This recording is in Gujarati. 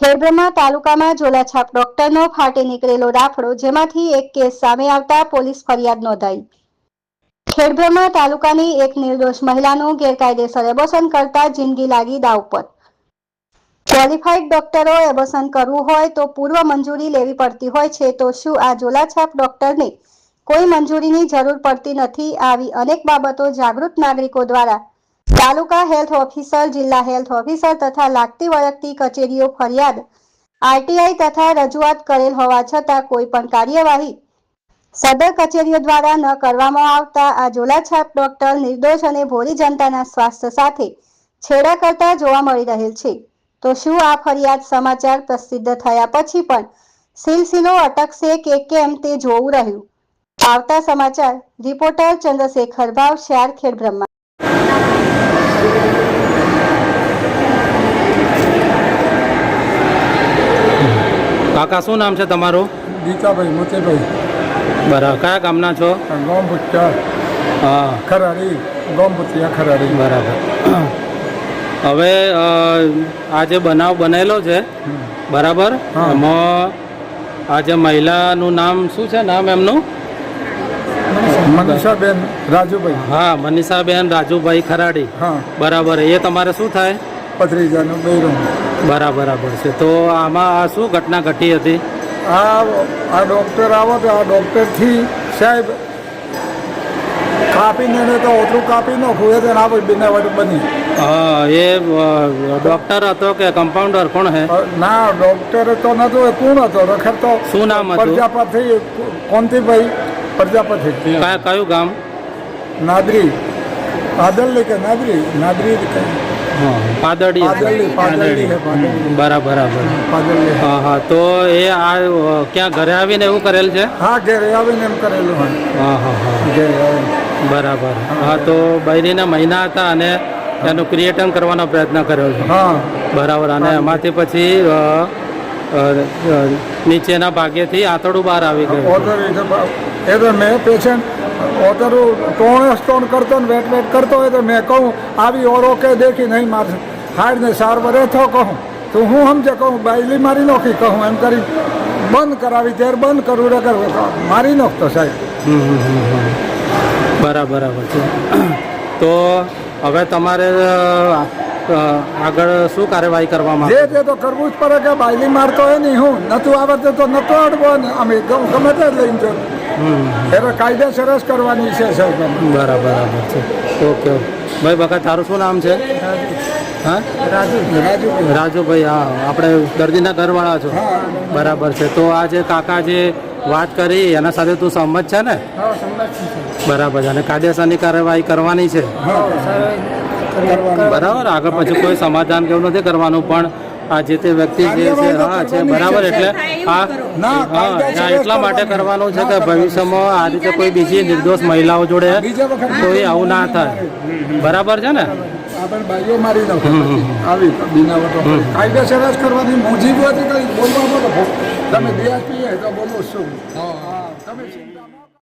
ખેડબ્રહ્મા તાલુકામાં ઝોલાછાપ ડોક્ટરનો ફાટી નીકળેલો રાફડો જેમાંથી એક કેસ સામે આવતા પોલીસ ફરિયાદ નોંધાઈ. ખેડબ્રહ્મા તાલુકાની એક નિર્દોષ મહિલાનું ગેરકાયદેસર એબોશન કરતા જિંદગી લાગી દાવ પર. ક્વોલિફાઈડ ડોક્ટરો એબોસન કરવું હોય તો પૂર્વ મંજૂરી લેવી પડતી હોય છે તો શું આ ઝોલાછાપ ડોક્ટરને કોઈ મંજૂરીની જરૂર પડતી નથી, આવી અનેક બાબતો જાગૃત નાગરિકો દ્વારા તાલુકા હેલ્થ ઓફિસર, જિલ્લા હેલ્થ ઓફિસર તથા લાગતી વળગતી કચેરીઓ ફરિયાદ. આરટીઆઈ તથા રજૂઆત કરેલ હોવા છતાં કોઈ પણ કાર્યવાહી સદર કચેરીઓ દ્વારા ન કરવામાં આવતા આ ઝોલાછાપ ડોક્ટર નિર્દોષ અને ભોળી જનતાના સ્વાસ્થ્ય સાથે છેડા કરતા જોવા મળી રહેલ છે. તો શું આ ફરિયાદ સમાચાર પ્રસિદ્ધ થયા પછી પણ સિલસિલો અટકશે કે કેમ તે જોવું રહ્યું? આવતા સમાચાર, રિપોર્ટર ચંદ્રશેખર ભાવ શિયાર ખેડબ્રહ્મા કાકા શું નામ છે તમારું? ગીતાભાઈ મોતીભાઈ. બરાબર કયા ગામના છો? ગોમભુચ્ચા હા. ખરાડી ગોમભુચિયા ખરાડી. બરાબર. હવે આ જે બનાવ બનેલો છે બરાબર. એમાં આ જે મહિલાનું નામ શું છે? નામ એમનું? મનીષાબેન રાજુભાઈ. હા મનીષાબેન રાજુભાઈ ખરાડી. હા. બરાબર એ તમારે શું થાય? પથરીજાનું બૈરું. બરાબર બરાબર છે. તો આમાં આ શું ઘટના ઘટી હતી? આ આ ડૉક્ટર આવો તો આ ડૉક્ટરથી સાહેબ કાપીને તો ઓતરું કાપી નાખું એ તો ના ભાઈ વાટ બની. હા એ ડૉક્ટર હતો કે કમ્પાઉન્ડર કોણ હે? ના ડૉક્ટર તો નતો એ કોણ હતો. રખર તો શું નામ હતું? પ્રજાપતિ કોંતીભાઈ પ્રજાપતિ. કયા કયું ગામ? નાદરી. આદલ્લી કે નાદરી? નાદરી પાદળી પાદળી બરાબર બરાબર. હા. હા તો એ આ ક્યાં ઘરે આવીને એવું કરેલ છે? હા ઘરે આવીને એમ કરેલું હા હા હા. બરાબર. હા. તો બૈરીના મહિના હતા અને એનું ક્રિએટન કરવાનો પ્રયત્ન કર્યો છે. હા. બરાબર અને એમાંથી પછી નીચેના ભાગેથી આંતરડું બહાર આવી ગયું એટલે એ તો મેં પેશન્ટ ઓર્ડર ટોણે સ્ટોન કરતો ને વેટ વેટ કરતો હોય તો મેં કહું આવી ઓરો કે દેખી નહીં મારે હાડને સારવારે સાર વરે થો કહું. તો હું સમજે કહું બાયલી મારી નોખી કહું એમ કરી બંધ કરાવી ત્યારે બંધ કરવું રે મારી નોખતો સાહેબ. બરાબર બરાબર. છે તો હવે તમારે આગળ શું કાર્યવાહી કરવામાં જે તે તો કરવું જ પડે કે બાયલી મારતો હોય નહીં હું નતું આવડતું તો નતો અડવો ને અમે ગમે તે લઈને જો એટલે કાયદેસર જ કરવાની છે સાહેબ બરાબર બરાબર છે. ઓકે ભાઈ બકા તારું શું નામ છે? હા? રાજુ રાજુ રાજુભાઈ હા. આપણે દર્દીના ઘરવાળા છો. બરાબર છે. તો આ જે કાકા જે વાત કરી એના સાથે તું સંમત છે ને? બરાબર છે. અને કાયદેસરની કાર્યવાહી કરવાની છે? બરાબર આગળ પછી કોઈ સમાધાન કેવું નથી કરવાનું પણ આ જે તે વ્યક્તિ જે છે હા છે બરાબર એટલે આ હા એટલા માટે કરવાનું. છે કે ભવિષ્યમાં આ રીતે કોઈ બીજી નિર્દોષ મહિલાઓ જોડે તો એ કોઈ આવું ના થાય. બરાબર છે ને? આપણે બાઈઓ મારી નાખો આવી બનાવટો કાયદેસર જ કરવાની મોજી બોલવા બોલો તમે ડીઆરપી તો બોલો શું? તમે